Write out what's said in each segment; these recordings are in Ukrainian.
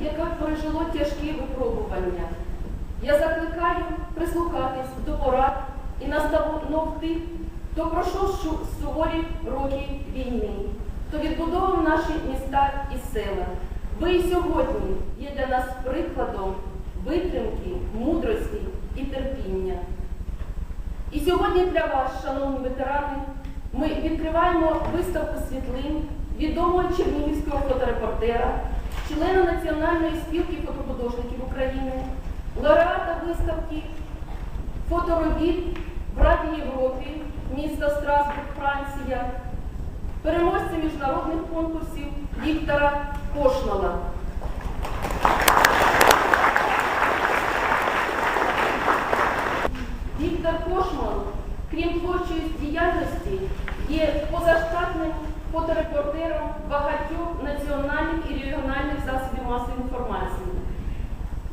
яке пережило тяжкі випробування. Я закликаю прислухатись до порад і настанов тих, хто пройшов суворі роки війни, хто відбудовував наші міста і села. Ви і сьогодні є для нас прикладом витримки, мудрості і терпіння. І сьогодні для вас, шановні ветерани, ми відкриваємо виставку світлин відомого чернігівського фоторепортера, члена Національної спілки фотохудожників України, лауреата виставки фоторобіт в Раді Європі, міста Страсбург, Франція, переможця міжнародних конкурсів Віктора Кошнала. Віктор Кошман, крім творчої діяльності, є позаштатним фоторепортером багатьох національних і регіональних засобів масової інформації.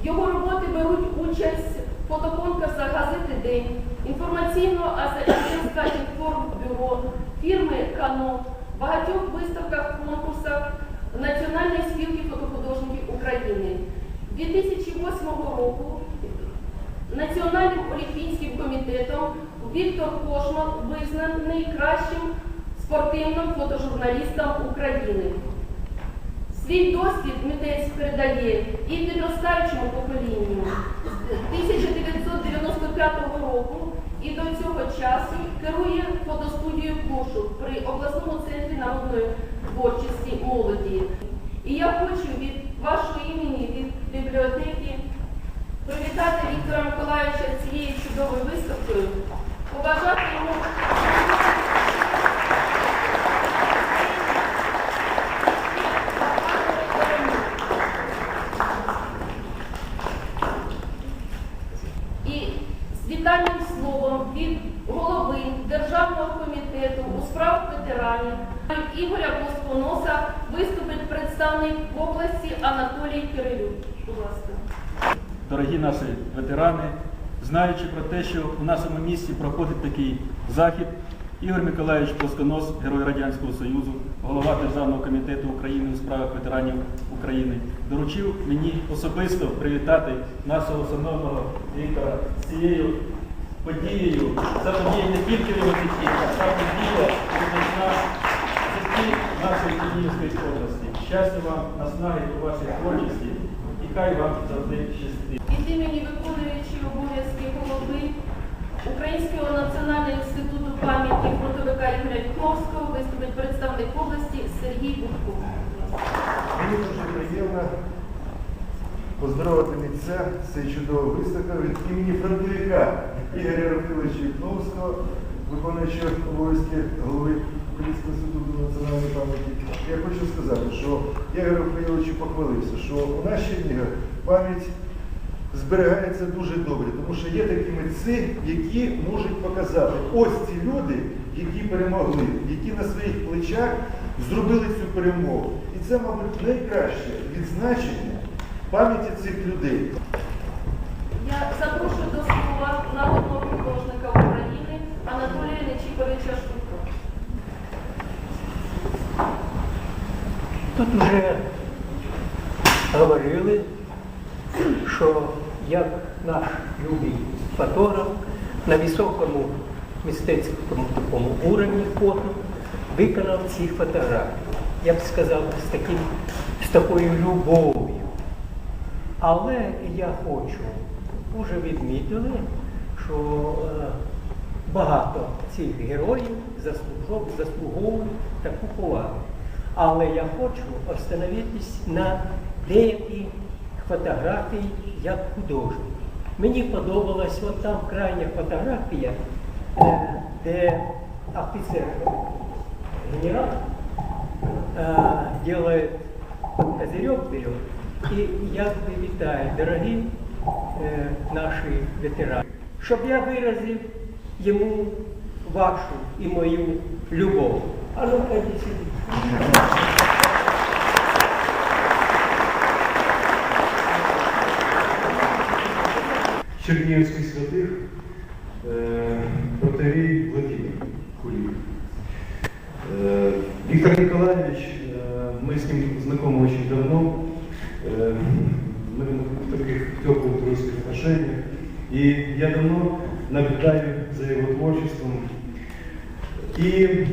Його роботи беруть участь в фотоконкурсах газети День, інформаційного агентства інформбюро, фірми Кано, багатьох виставках, конкурсах Національної спілки фотохудожників України. 2008 року Національним олімпійським комітетом Віктор Кошман визнаний кращим спортивним фотожурналістом України. Свій досвід митець передає і підростаючому поколінню. З 1995 року і до цього часу керує фотостудією Пошук при обласному центрі народної творчості молоді. І я хочу від вашого імені, від бібліотеки, привітати Віктора Миколаївича цією чудовою виставкою, побажати йому І з вітальним словом від голови Державного комітету у справах ветеранів Ігоря Плосконоса виступить представник в області Анатолій Кирилюк. Будь ласка. Дорогі наші ветерани, знаючи про те, що у нашому місті проходить такий захід, Ігор Миколаївич Плосконос, Герой Радянського Союзу, голова Державного комітету України у справах ветеранів України, доручив мені особисто привітати нашого шановного Віктора з цією подією. Ця подія не тільки в а ця подія в житті нашої Чернігівської області. Щастя вам, наснаги у вашій творчості і хай вам завжди щастить. Від імені виконуючої обов'язки голови Українського національного інституту пам'яті фронтовика Ігоря Віхновського виступить представник області Сергій Будко. Мені дуже приємно поздоровити митця з цією чудовою виставкою від імені фронтовика Ігоря Рафиловича Вікновського, виконуючого обов'язки голови Українського інституту національної пам'яті. Я хочу сказати, що Ігор Рафилович похвалився, що у нас Чернігах пам'ять зберігається дуже добре, тому що є такі митці, які можуть показати ось ці люди, які перемогли, які на своїх плечах зробили цю перемогу. І це, мабуть, найкраще відзначення пам'яті цих людей. Я запрошую до Тут вже говорили, що як наш любий фотограф на високому мистецькому такому уровні фото виконав ці фотографії. Я б сказав, з, таким, з такою любов'ю. Але я хочу, вже відмітили, що е, багато цих героїв заслуговують таку повагу. Але я хочу остановитись на деяких фотографій як художник. Мені подобалась от там крайня фотографія, е, де офіцер генерал э, делает козырек берет. И я бы вітаю, дорогі е, наші ветерани, щоб я виразив йому вашу і мою любов. А ну ходи сюди. Чернігівських святих е, протерій Владимир Кулік. Е, Виктор Николаевич, э, мы с ним знакомы очень давно, э, мы в таких теплых дружеских отношениях, и я давно наблюдаю за его творчеством. И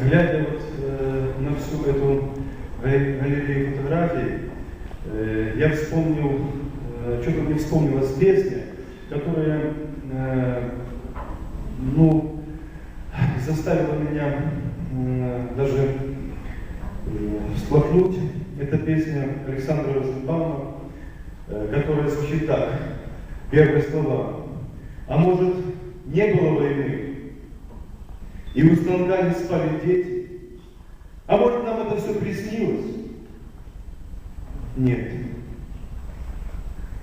глядя вот э, на всю эту га- галерею фотографий, э, я вспомнил, э, что-то мне вспомнилась песня, которая, э, ну, заставила меня м, даже м, всплакнуть. Это песня Александра Розенбаума, э, которая звучит так. Первые слова. А может, не было войны, и у станка спали дети? А может, нам это все приснилось? Нет.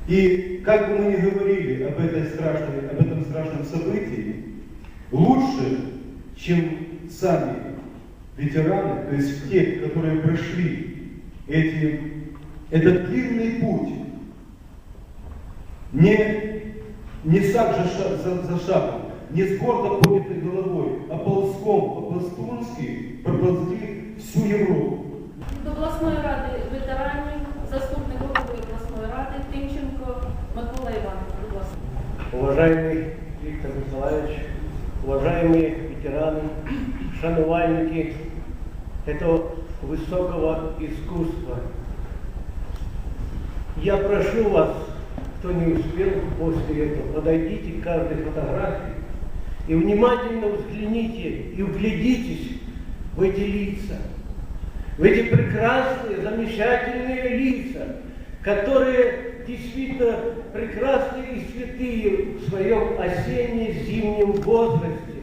И как бы мы ни говорили об, этой страшной, об этом страшном событии, лучше, чем сами ветераны, то есть те, которые прошли эти, этот длинный путь, не, не шаг за, ша- за, за шагом, не с гордо поднятой головой, а ползком, по-пластунски проползли всю Европу. До обласної ради ветеранів, заступник голови обласної ради Тимченко Микола Іванович. Будь ласка. Уважаемый Виктор Николаевич, уважаемые ветераны, шанувальники этого высокого искусства. Я прошу вас, кто не успел после этого, подойдите к каждой фотографии и внимательно взгляните и вглядитесь в эти лица, в эти прекрасные, замечательные лица, которые действительно прекрасные и святые в своем осенне-зимнем возрасте.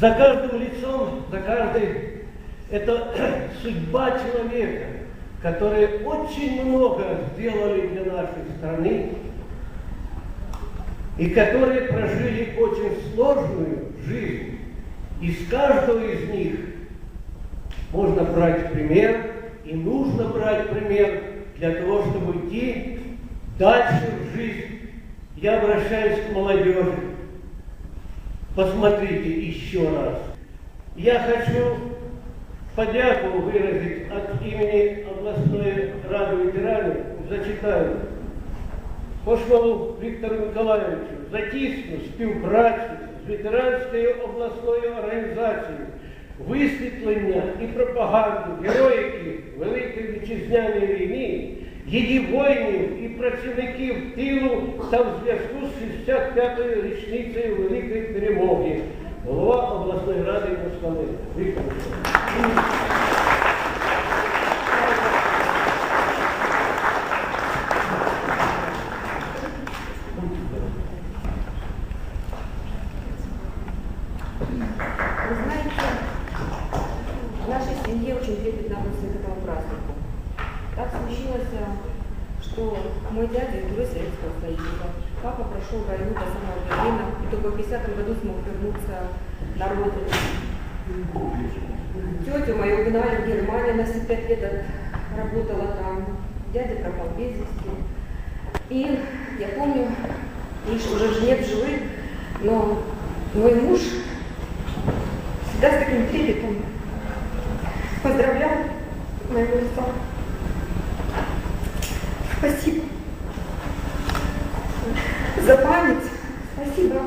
За каждым лицом, за каждой, это судьба человека, которые очень много сделали для нашей страны и которые прожили очень сложную жизнь. Из каждого из них можно брать пример и нужно брать пример для того, чтобы идти дальше в жизнь. Я обращаюсь к молодежи. Посмотрите еще раз. Я хочу подяку выразить от имени областной рады ветеранов. Зачитаю. Пошвалу Віктору Миколаївичу за тісну співпрацю з ветеранською обласною організацією, висвітлення і пропаганду героїки Великої Вітчизняної війни, її воїнів і працівників тилу та в зв'язку з 65-ю річницею Великої перемоги. Голова обласної ради Москви. Віктор Папа прошел войну до самого Берлина и только в 50 году смог вернуться на родину. Тетю мою угнали в Германию, она 75 лет от- работала там. Дядя пропал без вести. И я помню, их уже нет живых, но мой муж всегда с таким трепетом поздравлял моего отца. Спасибо за память. Спасибо.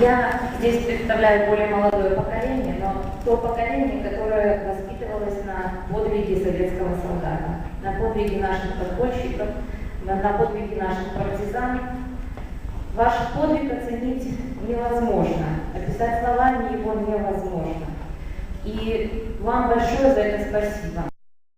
Я здесь представляю более молодое поколение, но то поколение, которое воспитывалось на подвиге советского солдата, на подвиге наших подпольщиков, на, на подвиге наших партизан. Ваш подвиг оценить невозможно, описать словами его невозможно. И вам большое за это спасибо.